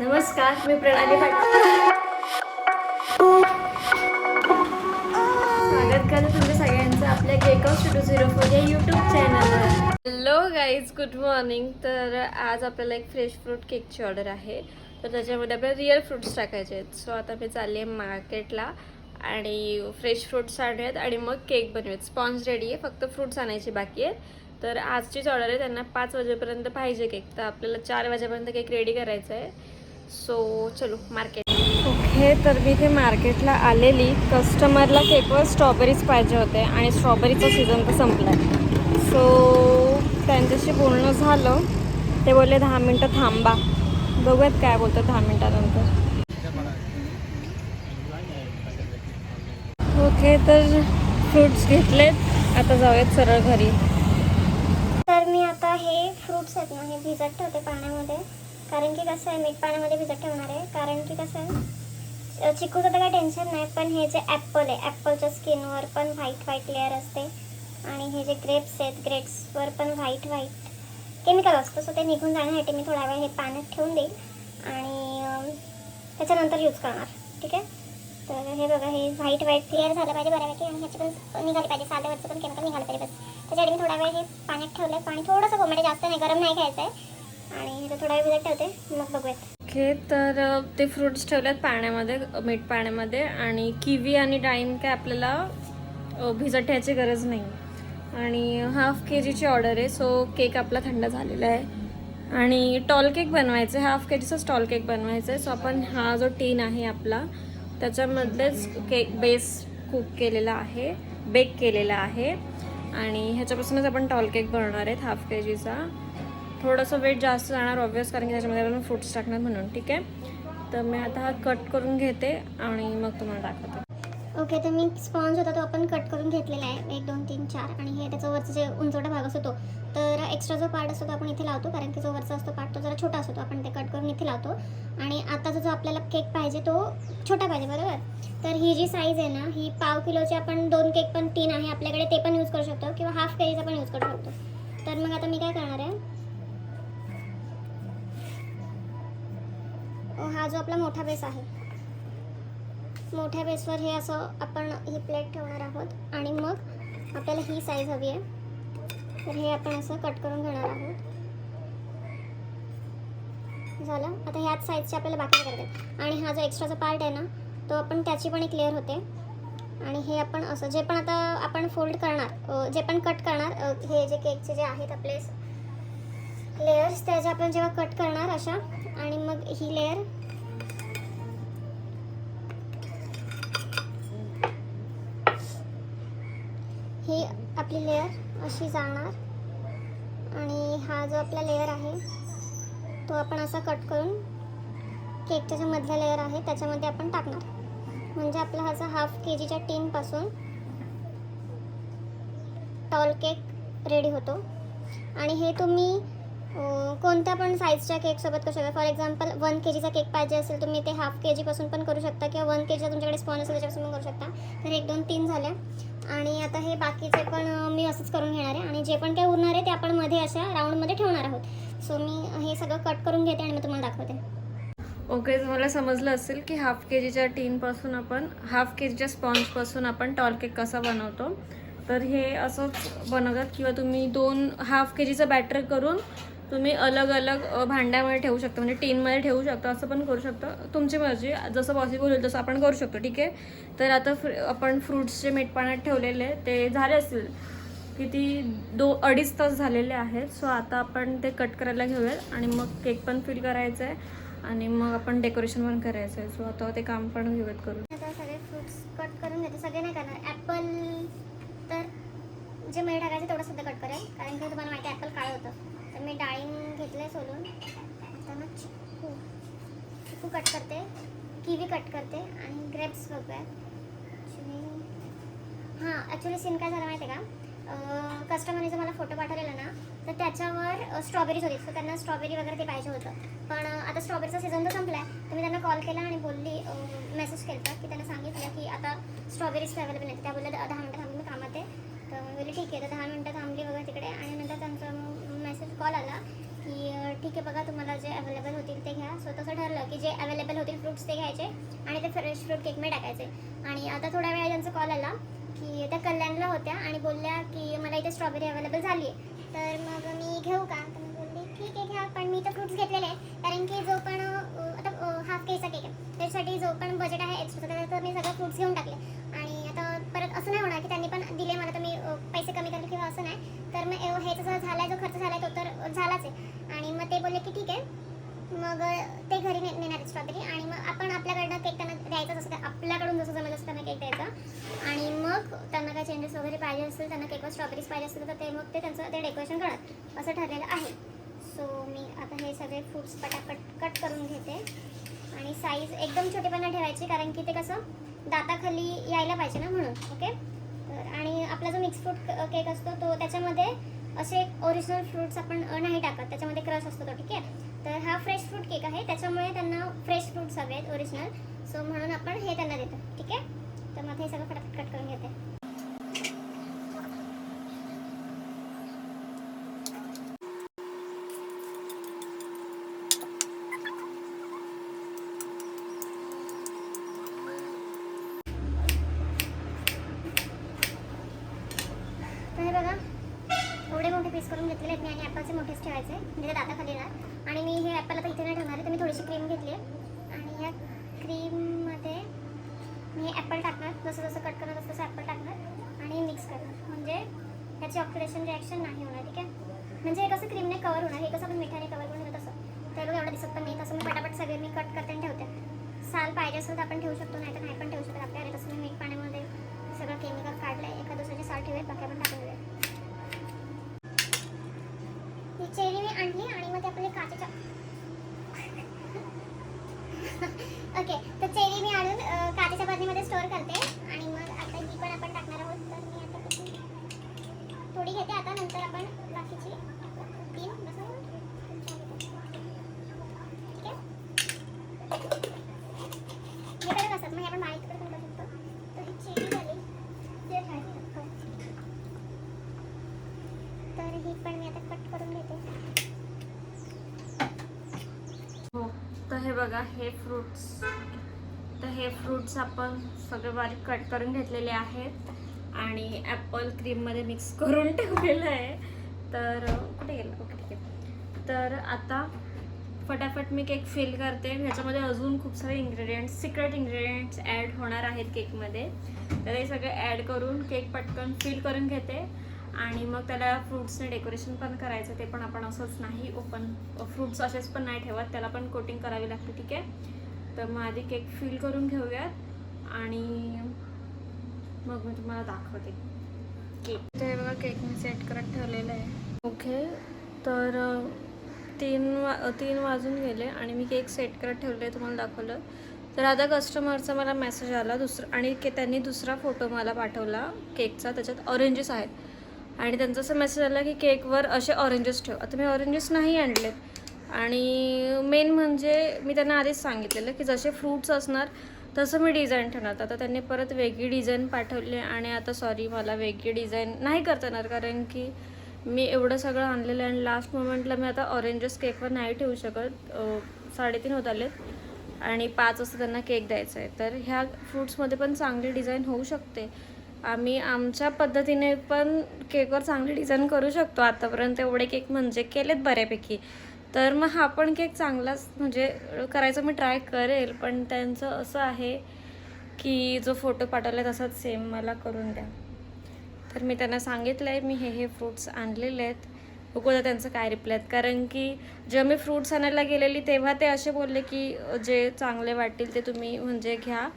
नमस्कार मी प्रणाली पाटील. स्वागत करते तुमच्या सगळ्यांचं आपल्या cake of two zero four या यूट्यूब चॅनलवर हॅलो गाईज गुड मॉर्निंग तर आज आपल्याला एक फ्रेश फ्रूट केकची ऑर्डर आहे. तर त्याच्यामध्ये आपल्याला रिअल फ्रुट्स टाकायचे आहेत. सो आता मी चालली आहे मार्केटला आणि फ्रेश फ्रुट्स आणूयात आणि मग केक बनवूयात. स्पॉन्ज रेडी आहे फक्त फ्रुट्स आणायची बाकी आहे तर आजचीच ऑर्डर आहे त्यांना पाच वाजेपर्यंत पाहिजे केक तर आपल्याला चार वाजेपर्यंत केक रेडी करायचा आहे. सो चलो मार्केट ओके तर मी इथे मार्केटला आलेली. कस्टमरला केकवर स्ट्रॉबेरीज पाहिजे होते आणि स्ट्रॉबेरीचा सीझन तर संपला आहे सो त्यांच्याशी बोलणं झालं. ते बोलले दहा मिनटं थांबा. बघूयात काय बोलतात दहा मिनटानंतर. ओके तर फ्रुट्स घेतलेत. आता जाऊयात सरळ घरी. तर मी आता हे फ्रुट्स आहेत ना हे भिजत ठेवते पाण्यामध्ये. कारण की कसं आहे मीठ पाण्यामध्ये भिजत ठेवणार आहे. कारण की कसं आहे चिकूचं तर काही टेन्शन नाही पण हे जे ॲपल आहे ॲपलच्या स्किनवर पण व्हाईट व्हाईट लेअर असते. आणि हे जे ग्रेप्स आहेत ग्रेप्सवर पण व्हाईट व्हाईट केमिकल असतं. सो ते निघून जाण्यासाठी मी थोडा वेळ हे पाण्यात ठेवून देईल आणि त्याच्यानंतर यूज करणार. ठीक आहे? तर हे बघा हे व्हाईट व्हाईट क्लिअर झालं पाहिजे बऱ्यापैकी आणि ह्याची पण निघाली पाहिजे. साध्यावरचं पण केमिकल निघालं पाहिजे बस. त्याच्यासाठी मी थोडा वेळ हे पाण्यात ठेवलं पाणी थोडंसं कोमटे जास्त नाही गरम नाही घ्यायचं आहे आणि थोडा वेळ भिजत ठेवते. मग बघूयात. ओके तर ते फ्रुट्स ठेवलेत पाण्यामध्ये मीठ पाण्यामध्ये आणि किवी आणि डाळिंब काय आपल्याला भिजत ठेवायची गरज नाही. आणि हाफ के जीची ऑर्डर आहे सो केक आपला थंड झालेला आहे. आणि टॉल केक बनवायचा आहे हाफ के जीचाच टॉल केक बनवायचा आहे. सो आपण हा जो टीन आहे आपला त्याच्यामधलेच केक बेस कुक केलेला आहे बेक केलेला आहे. आणि ह्याच्यापासूनच आपण टॉल केक बनवणार आहेत हाफ के जीचा थोडंसं वेट जास्त जाणार ऑब्वियस कारण की त्याच्यामध्ये आपण फ्रुट्स टाकणार म्हणून ठीक आहे? तर मी आता हा कट करून घेते आणि मग तुम्हाला दाखवते. ओके तर मी स्पॉन्ज होता तो आपण कट करून घेतलेला आहे. एक दोन तीन चार. आणि हे त्याचा वरचा जे उंचवटा भाग असतो तो. तर एक्स्ट्रा जो पार्ट असतो तो आपण इथे लावतो कारण की जो वरचा असतो पार्ट तो जरा छोटा असतो आपण ते कट करून इथे लावतो. आणि आताचा जो आपल्याला केक पाहिजे तो छोटा पाहिजे बरोबर? तर ही जी साईज आहे ना ही पाव किलोची आपण दोन केक पण तीन आहे आपल्याकडे ते पण यूज करू शकतो. किंवा हाफ केजीचा पण यूज करू शकतो. तर मग आता मी काय करणार आहे? हा जो आपला मोठा बेस आहे. मोठ्या बेसवर हे असं आपण ही प्लेट ठेवणार आहोत आणि मग आपल्याला ही साईज हवी आहे. तर हे आपण असं कट करून घेणार आहोत. झालं? आता ह्याच साईजचे आपल्याला बाकी करायचे आणि हा जो एक्स्ट्राचा पार्ट आहे ना तो आपण त्याची पण एक लेअर होते. आणि हे आपण असं जे पण आता आपण फोल्ड करणार जे पण कट करणार हे जे केकचे जे आहेत आपले लेयर्स त्याचे आपण जेव्हा कट करणार अशा आणि मग ही लेअर ही आपली लेअर अशी जाणार. आणि हा जो आपला लेअर आहे तो आपण असा कट करून केकच्या ज्या मधला लेअर आहे त्याच्यामध्ये आपण टाकणार. म्हणजे आपला हा जो हाफ के जीच्या टीनपासून टॉल केक रेडी होतो. आणि हे तुम्ही कोणत्या पण साईजच्या केकसोबत करू शकता. फॉर एक्झाम्पल वन के जीचा केक पाहिजे असेल तुम्ही ते हाफ के जीपासून पण करू शकता किंवा वन के जीचा तुमच्याकडे स्पॉन असेल त्याच्यापासून पण करू शकता. तर एक दोन तीन झाल्या. आणि आता हे बाकीचे पण मी असंच करून घेणार आहे. आणि जे पण काही उरणार आहे ते आपण मध्ये अशा राऊंडमध्ये ठेवणार आहोत. सो मी हे सगळं कट करून घेते आणि मी तुम्हाला दाखवते. ओके तुम्हाला समजलं असेल की हाफ के जीच्या टीनपासून आपण हाफ के जीच्या स्पॉन्जपासून आपण टॉल केक कसा बनवतो. तर हे असंच बनवतात किंवा तुम्ही दोन हाफ के जीचं बॅटर करून तुम्ही अलग अलग भांड्यामध्ये ठेवू शकता म्हणजे टीनमध्ये ठेवू शकता असं पण करू शकता. तुमची मर्जी जसं पॉसिबल होईल तसं आपण करू शकतो ठीक आहे? तर आता फ्र आपण फ्रूट्सचे मीठ पाण्यात ठेवलेले ते झाले असतील किती दो अडीच तास झालेले आहेत. सो आता आपण ते कट करायला घेऊयात आणि मग केक पण फिल करायचं आहे आणि मग आपण डेकोरेशन पण करायचं आहे सो आता ते काम पण घेऊयात करून. आता सगळे फ्रूट्स कट करून घेते. सगळे नाही करणार. ॲपल तर जे मध्ये टाकायचं तेवढं सुद्धा कट करेल कारण की तुम्हाला माहिती ॲपल काय होतं. तर मी डाळिंब घेतलं सोलून. आता मग चिकू चिकू कट करते किवी कट करते आणि ग्रेप्स बघूया. ॲक्च्युली हां ॲक्च्युली सीन काय झालं माहिती आहे का कस्टमरने जर मला फोटो पाठवलेला ना तर त्याच्यावर स्ट्रॉबेरीज होती. सो त्यांना स्ट्रॉबेरी वगैरे ते पाहिजे होतं. पण आता स्ट्रॉबेरीचा सीझन तर संपला आहे तर मी त्यांना कॉल केला आणि बोलली मेसेज केला की त्यांना सांगितलं की आता स्ट्रॉबेरीज अवेलेबल नाही त्या बोलल्या दहा मिनटं थांबून मी कामात आहे. तर मी बोलली ठीक आहे. तर दहा मिनटं थांबली वगैरे तिकडे आणि नंतर त्यांना कॉल आला की ठीक आहे बघा तुम्हाला जे अवेलेबल होतील ते घ्या. सो तसं ठरलं की जे अवेलेबल होतील फ्रुट्स ते घ्यायचे आणि ते फ्रेश फ्रूट केकमध्ये टाकायचे. आणि आता थोड्या वेळा त्यांचा कॉल आला की त्या कल्याणला होत्या आणि बोलल्या की मला इथे स्ट्रॉबेरी अवेलेबल झाली आहे तर मग मी घेऊ का? तर मी बोलली ठीक आहे घ्या पण मी तर फ्रुट्स घेतलेले आहे कारण की जो पण आता हाफ केचा केक आहे. त्याच्यासाठी जो पण बजेट आहे एक्स्ट्रा तर मी सगळं फ्रुट्स घेऊन टाकले. असं नाही होणार की त्यांनी पण दिले मला तर मी पैसे कमी करेल किंवा असं नाही. तर मग हे जसं झालाय जो खर्च झालाय तो तर झालाच आहे. आणि मग ते बोलले की ठीक आहे. मग ते घरी ने नेणार स्ट्रॉबेरी आणि मग आपण आपल्याकडनं केक त्यांना द्यायचा जसं आपल्याकडून जसं जमेल तसं त्यांना केक द्यायचा. आणि मग त्यांना काय चेंजेस वगैरे पाहिजे असेल त्यांना केकवर स्ट्रॉबेरीज पाहिजे असेल तर ते मग ते त्यांचं ते डेकोरेशन करणार. असं ठरलेलं आहे. सो मी आता हे सगळे फ्रूट्स पटापट कट करून घेते. आणि साईज एकदम छोटेपणा ठेवायची कारण की ते कसं दाताखाली यायला पाहिजे ना म्हणून ओके तर आणि आपला जो मिक्स फ्रूट केक असतो तो त्याच्यामध्ये असे ओरिजिनल फ्रूट्स आपण नाही टाकत त्याच्यामध्ये क्रश असतो तो ठीक आहे? तर हा फ्रेश फ्रूट केक आहे त्याच्यामुळे त्यांना फ्रेश फ्रूट्स हवे आहेत ओरिजिनल सो म्हणून आपण हे त्यांना देतो ठीक आहे? तर मग हे सगळं फटाफट कट करून घेते तर हे बघा एवढे मोठे पीस करून घेतलेले आहेत मी आणि ॲपलचे मोठेच ठेवायचे म्हणजे दादा खाली येणार. आणि मी हे ॲपल आता इथे नाही ठेवणार आहे. तर मी थोडीशी क्रीम घेतली आहे. आणि या क्रीममध्ये मी ॲपल टाकणार. जसं जसं कट करणार तसं तसं ॲपल टाकणार. आणि मिक्स करणार. म्हणजे याची ऑक्सिडेशन रिॲक्शन नाही होणार ठीक आहे? म्हणजे हे कसं क्रीमने कवर होणार? हे कसं आपण मिठाने कवर करून घेतो तसं? तर एवढं दिसत पण नाही. तसं मी पटापट सगळे मी कट करते आणि ठेवते. साल पाहिजे असेल तर आपण ठेवू शकतो नाही तर नाही पण ठेवू शकत. आपल्याकडे तसं मी मीठ पाण्यामध्ये सगळं केमिकल काढलं आहे एका दुसऱ्याची साल ठेवूयात बाकी आपण टाकून देऊया ही चेरी मी आणली आणि मग ते आपले काचेच्या ओके तर चेरी मी आणून अं, काचेच्या बरणीमध्ये स्टोअर करते आणि मग आता ही पण आपण टाकणार आहोत तर मी आता कशी थोडी घेते आता नंतर आपण बाकीची तीन बसा ठीक आहे हे कडक असतात मग हे आपण बारीक तुकडे करू शकतो तर ही चेरी झाली ते झाली हो. तर ही पण मी आता कट करून घेते हो तर हे बघा हे फ्रुट्स तर हे फ्रुट्स आपण सगळे बारीक कट करून घेतलेले आहेत. आणि ॲपल क्रीममध्ये मिक्स करून ठेवलेलं आहे. तर कुठे गेलं? ओके ठीक आहे. तर आता फटाफट मी केक फिल करते. ह्याच्यामध्ये अजून खूप सारे इंग्रेडियंट्स सिक्रेट इंग्रेडियंट्स ॲड होणार आहेत केकमध्ये तर हे सगळे ॲड करून केक पटकन फिल करून घेते. आणि मग त्याला फ्रुट्सने डेकोरेशन पण करायचं ते पण आपण असंच नाही ओपन फ्रुट्स असेच पण नाही ठेवत त्याला पण कोटिंग करावी लागते ठीक आहे? तर मग आधी केक फिल करून घेऊयात आणि मग मी तुम्हाला दाखवते. केक ते बघा केक मी सेट करत ठेवलेलं आहे. ओके तर तीन वा तीन वाजून गेले आणि मी केक सेट करत ठेवले तुम्हाला दाखवलं. तर आता कस्टमरचा मला मेसेज आला दुसरा आणि के त्यांनी दुसरा फोटो मला पाठवला केकचा त्याच्यात ऑरेंजेस आहेत. आणि त्यांचा असं मेसेज आला की केकवर असे ऑरेंजेस ठेव. आता मी ऑरेंजेस नाही आणलेत. आणि मेन म्हणजे मी त्यांना आधीच सांगितलेलं की जसे फ्रूट्स असणार तसं मी डिझाईन ठेवणार. आता त्यांनी परत वेगळी डिझाईन पाठवली आणि आता सॉरी मला वेगळी डिझाईन नाही करता येणार. कारण की मी एवढं सगळं आणलेलं आहे आणि लास्ट मोमेंटला मी आता ऑरेंजेस केकवर नाही ठेवू शकत. साडेतीन होत आलेत. आणि पाच वाजता त्यांना केक द्यायचा आहे. तर ह्या फ्रूट्समध्ये पण चांगली डिझाईन होऊ शकते. आम्ही आमच्या पद्धतीने पण केकवर चांगली डिझाईन करू शकतो. आतापर्यंत एवढे केक म्हणजे केलेत बऱ्यापैकी. तर मग हा पण केक चांगलाच म्हणजे करायचा मी ट्राय करेल पण त्यांचं असं आहे की जो फोटो पाठवला तसाच सेम मला करून द्या. तर मी त्यांना सांगितलं आहे मी हे हे फ्रूट्स आणलेले आहेत. बघू त्यांचं काय रिप्लाय आहेत. कारण की जेव्हा मी फ्रूट्स आणायला गेलेली तेव्हा ते असे बोलले की जे चांगले वाटतील ते तुम्ही म्हणजे घ्या.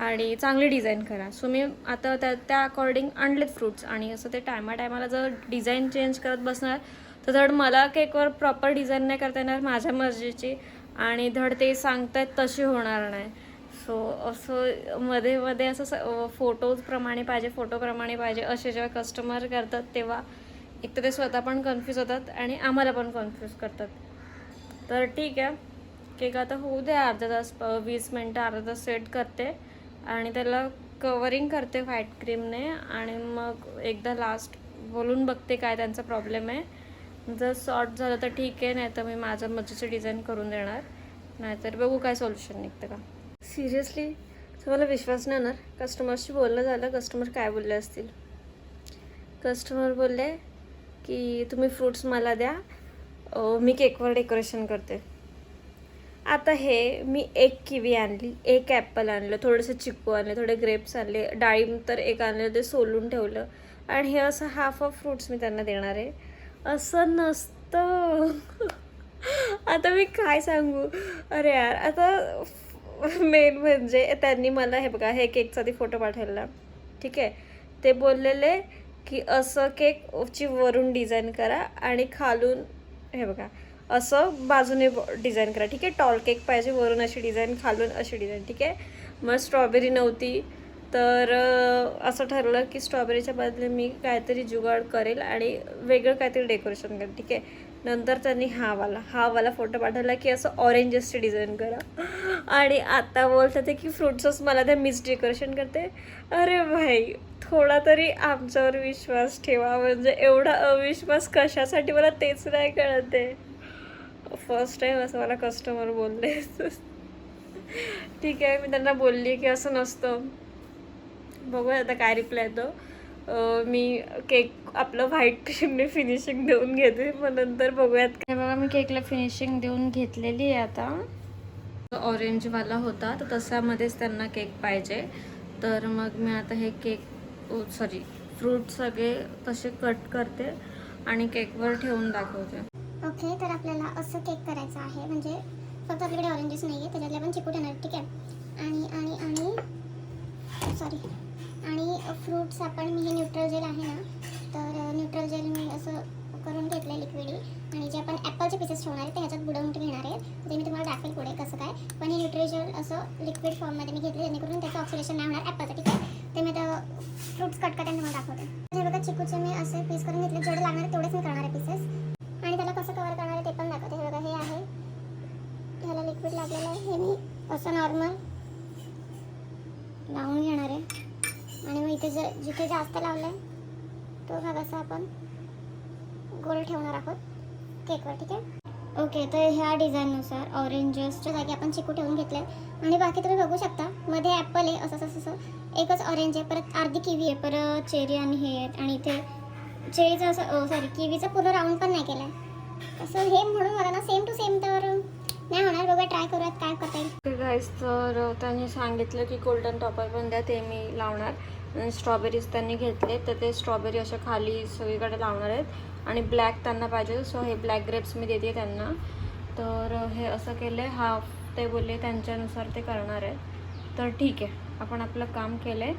आणि चांगली डिझाईन करा. सो मी आता त्या त्या अकॉर्डिंग आणलेत फ्रूट्स आणि असं ते टायमा टायमाला जर डिझाईन चेंज करत बसणार तर धड मला केकवर प्रॉपर डिझाईन नाही करता येणार माझ्या मर्जीची आणि धड ते सांगतायत तशी होणार नाही. सो असं मध्ये मध्ये असं फोटोजप्रमाणे पाहिजे फोटोप्रमाणे पाहिजे असे जेव्हा कस्टमर करतात तेव्हा एक तर ते स्वतः पण कन्फ्यूज होतात आणि आम्हाला पण कन्फ्यूज करतात. तर ठीक आहे. केक आता होऊ द्या अर्धा तास प- वीस मिनटं अर्धा तास सेट करते. आणि त्याला कवरिंग करते व्हाईट क्रीमने आणि मग एकदा लास्ट बोलून बघते काय त्यांचा प्रॉब्लेम आहे. जर सॉर्ट झालं तर ठीक आहे नाही तर मी माझं मजेचं डिझाईन करून देणार. नाहीतर बघू काय सोल्युशन निघतं का. सिरियसली तुम्हाला विश्वास नाही येणार. कस्टमरशी बोलणं झालं कस्टमर काय बोलले असतील? कस्टमर बोलले की तुम्ही फ्रूट्स मला द्या. मी केकवर डेकोरेशन करते. आता हे मी एक किवी आणली एक ॲपल आणलं थोडंसं चिक्कू आणले थोडे ग्रेप्स आणले डाळिंब तर एक आणलं ते सोलून ठेवलं. आणि हे असं हाफ ऑफ फ्रूट्स मी त्यांना देणार आहे. असं नसतं. आता मी काय सांगू? अरे यार आता मेन म्हणजे त्यांनी मला हे बघा हे केकचा ती फोटो पाठवला. ठीक आहे? ते बोललेले की असं केकची वरून डिझाईन करा आणि खालून हे बघा असं बाजूने डिझाईन करा. ठीक आहे? टॉल केक पाहिजे वरून अशी डिझाईन खालून अशी डिझाईन ठीक आहे? मग स्ट्रॉबेरी नव्हती. तर असं ठरलं की स्ट्रॉबेरीच्या बदले मी काहीतरी जुगाड करेल आणि वेगळं काहीतरी डेकोरेशन करेल. ठीक आहे? नंतर त्यांनी हा वाला हा वाला फोटो पाठवला की असं ऑरेंजेसची डिझाईन करा. आणि आता बोलतात ते की फ्रुट्सच मला त्या मिस डेकोरेशन करते. अरे भाई थोडा तरी आमच्यावर विश्वास ठेवा. म्हणजे एवढा अविश्वास कशासाठी? मला तेच नाही कळत. आहे फर्स्ट टाईम असं मला कस्टमर बोलले. ठीक आहे मी त्यांना बोलली की असं नसतं. बघूया आता काय रिप्लाय येतो. अं, मी केक आपलं व्हाईट क्रीमने फिनिशिंग देऊन घेते मग नंतर बघूयात काय. बघा मी केकला फिनिशिंग देऊन घेतलेली आहे आता. ऑरेंजवाला होता तर तशामध्येच त्यांना केक पाहिजे. तर मग मी आता हे केक सॉरी फ्रूट सगळे तसे कट करते आणि केकवर ठेवून दाखवते. ओके तर आपल्याला असं केक करायचं आहे. म्हणजे फक्त आपल्याकडे ऑरेंजेस नाही आहे त्याच्यातले आपण चिकू ठेवणार ठीक आहे? आणि आणि आणि सॉरी आणि फ्रूट्स आपण मी हे न्यूट्रल जेल आहे ना तर uh, न्यूट्रल जेल मी असं करून घेतलं आहे लिक्विडी आणि जे आपण ॲपलचे पीसेस ठेवणार आहे ते ह्याच्यात बुडवून घेणार आहे. ते मी तुम्हाला दाखवेल पुढे कसं काय. पण हे न्यूट्रल जेल असं लिक्विड फॉर्ममध्ये मी घेतले जेणेकरून त्याचं ऑक्सिडेशन नाही होणार ॲपलचं ठीक आहे? ते मी आता फ्रूट्स कट करताना तुम्हाला दाखवते. हे बघा चिकूचे मी असे पीस करून घेतले. जेवढे लागणार आहे तेवढेच मी करणार आहे पीसेस आणि त्याला कसं कवर करणार आहे ते पण दाखवते. हे बघा हे आहे. ह्याला लिक्विड लागलेलं आहे. हे मी असं नॉर्मल लावून घेणार आहे. आणि मग इथे जे जिथे जास्त लावलं आहे तो भाग असा आपण गोल ठेवणार आहोत केकवर ठीक आहे? ओके तर ह्या डिझाईननुसार ऑरेंजेसच्या जागी आपण चिकू ठेवून घेतले आणि बाकी तुम्ही बघू शकता मध्ये ॲपल आहे असं असं असं एकच ऑरेंज आहे परत अर्धी किवी आहे परत चेरी आणि हे आहेत. आणि इथे चेरीचं असं सॉरी किवीचा पूर्ण राऊंड पण नाही केलं. आहे असं हे म्हणून मला ना सेम टू सेम तर नाही होणार. बघा ट्राय करूयात काय करता येईल गाईस तर त्यांनी सांगितलं की गोल्डन टॉपर पण द्या ते मी लावणार. स्ट्रॉबेरीज त्यांनी घेतले तर ते स्ट्रॉबेरी अशा खाली सगळीकडे लावणार आहेत. आणि ब्लॅक त्यांना पाहिजे सो हे ब्लॅक ग्रेप्स मी देते त्यांना. तर हे असं केलं आहे हाफ ते बोलले त्यांच्यानुसार ते करणार आहेत. तर ठीक आहे. आपण आपलं काम केलं आहे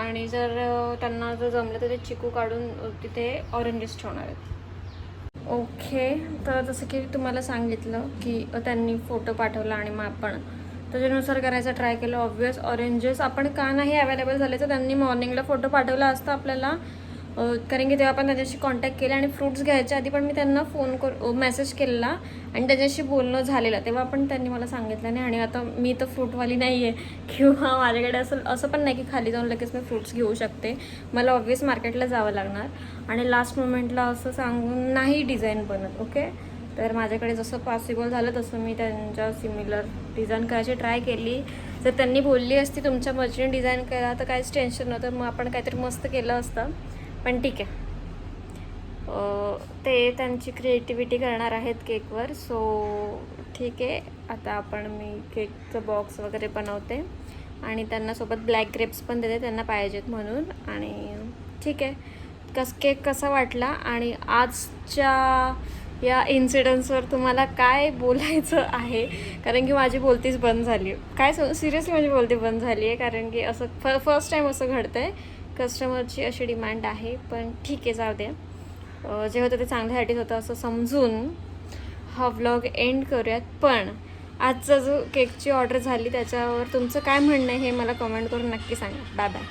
आणि जर त्यांना जर जमलं तर ते चिकू काढून तिथे ऑरेंजेस ठेवणार आहेत. ओके. तर जसं की तुम्हाला सांगितलं की त्यांनी फोटो पाठवला आणि मग आपण त्याच्यानुसार करायचा ट्राय केलं. ऑब्वियस ऑरेंजेस आपण का नाही अवेलेबल झाले तर त्यांनी मॉर्निंगला फोटो पाठवला असता आपल्याला कारण की तेव्हा आपण त्याच्याशी कॉन्टॅक्ट केला आणि फ्रूट्स घ्यायच्या आधी पण मी त्यांना फोन कर मेसेज केलेला आणि त्याच्याशी बोलणं झालेलं. तेव्हा पण त्यांनी मला सांगितलं नाही आणि आता मी तर फ्रूटवाली नाही आहे किंवा माझ्याकडे असं असं पण नाही की खाली जाऊन लगेच मी फ्रूट्स घेऊ शकते. मला ऑब्वियस मार्केटला जावं लागणार. आणि लास्ट मोमेंटला असं सांगून नाही डिझाईन बनत ओके तर माझ्याकडे जसं पॉसिबल झालं तसं मी त्यांच्या सिमिलर डिझाईन करायची ट्राय केली. जर त्यांनी बोलली असती तुमच्या मर्जीने डिझाईन करा तर काहीच टेन्शन नव्हतं. मग आपण काहीतरी मस्त केलं असतं. पण ठीक आहे. ते त्यांची क्रिएटिव्हिटी करणार आहेत केकवर सो ठीक आहे. आता आपण मी केकचं बॉक्स वगैरे बनवते. आणि त्यांना सोबत ब्लॅक ग्रेप्स पण देते. त्यांना पाहिजेत म्हणून. आणि ठीक आहे. कस केक कसा वाटला? आणि आजच्या या इन्सिडन्सवर तुम्हाला काय बोलायचं आहे? कारण की माझी बोलतीच बंद झाली. काय सिरियसली माझी बोलती बंद झाली आहे कारण की असं फ फर्स्ट टाईम असं घडतं आहे कस्टमरची अशी डिमांड आहे पण ठीक आहे जाऊ द्या जे होतं ते चांगल्यासाठीच होतं असं समजून हा व्लॉग एंड करूयात. पण आजचा जो केकची ऑर्डर झाली त्याच्यावर तुमचं काय म्हणणं आहे हे मला कमेंट करून नक्की सांगा. Bye bye